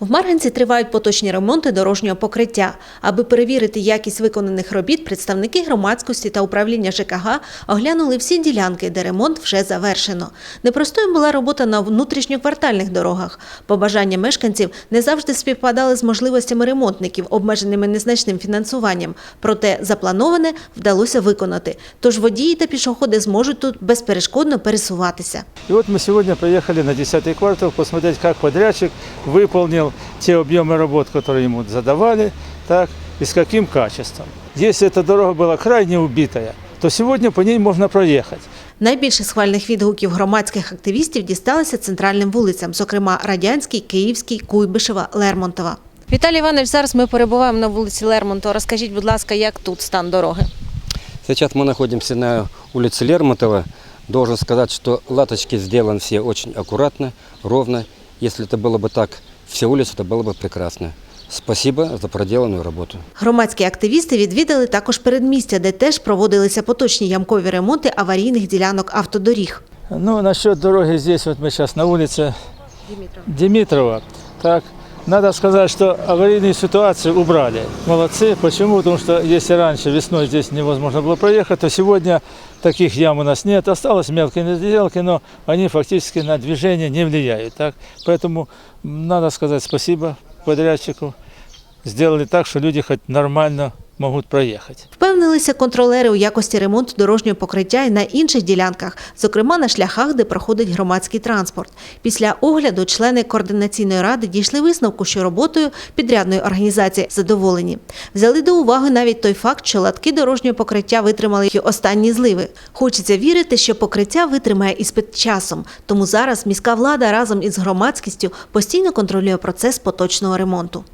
В Марганці тривають поточні ремонти дорожнього покриття. Аби перевірити якість виконаних робіт, представники громадськості та управління ЖКГ оглянули всі ділянки, де ремонт вже завершено. Непростою була робота на внутрішньоквартальних дорогах. Побажання мешканців не завжди співпадали з можливостями ремонтників, обмеженими незначним фінансуванням. Проте заплановане вдалося виконати. Тож водії та пішоходи зможуть тут безперешкодно пересуватися. И вот мы сегодня приехали на 10-й квартал посмотреть, как подрядчик выполнил те объемы работ, которые ему задавали, так, и с каким качеством. Если эта дорога была крайне убитая, то сегодня по ней можно проехать. Найбільше схвальних відгуків громадських активістів дісталося центральним вулицям, зокрема Радянській, Київській, Куйбишева, Лермонтова. Віталій Іванович, зараз ми перебуваємо на вулиці Лермонтова. Розкажіть, будь ласка, як тут стан дороги? Сейчас мы находимся на улице Лермонтова. Должен сказать, что латочки сделаны все очень аккуратно, ровно. Если это было бы так, все улицы, это было бы прекрасно. Спасибо за проделанную работу. Громадські активісти відвідали також передмістя, де теж проводилися поточні ямкові ремонти аварійних ділянок автодоріг. Ну, насчет дороги здесь, вот мы сейчас на улице Димитрова. Так, надо сказать, что аварийные ситуации убрали. Молодцы. Почему? Потому что если раньше весной здесь невозможно было проехать, то сегодня таких ям у нас нет. Осталось мелкие недоделки, но они фактически на движение не влияют. Так? Поэтому надо сказать спасибо подрядчику. Сделали так, что люди хоть нормально могут проехать. Впевнилися контролери у якості ремонту дорожнього покриття і на інших ділянках, зокрема на шляхах, де проходить громадський транспорт. Після огляду члени координаційної ради дійшли висновку, що роботою підрядної організації задоволені. Взяли до уваги навіть той факт, що латки дорожнього покриття витримали й останні зливи. Хочеться вірити, що покриття витримає іспит часом. Тому зараз міська влада разом із громадськістю постійно контролює процес поточного ремонту.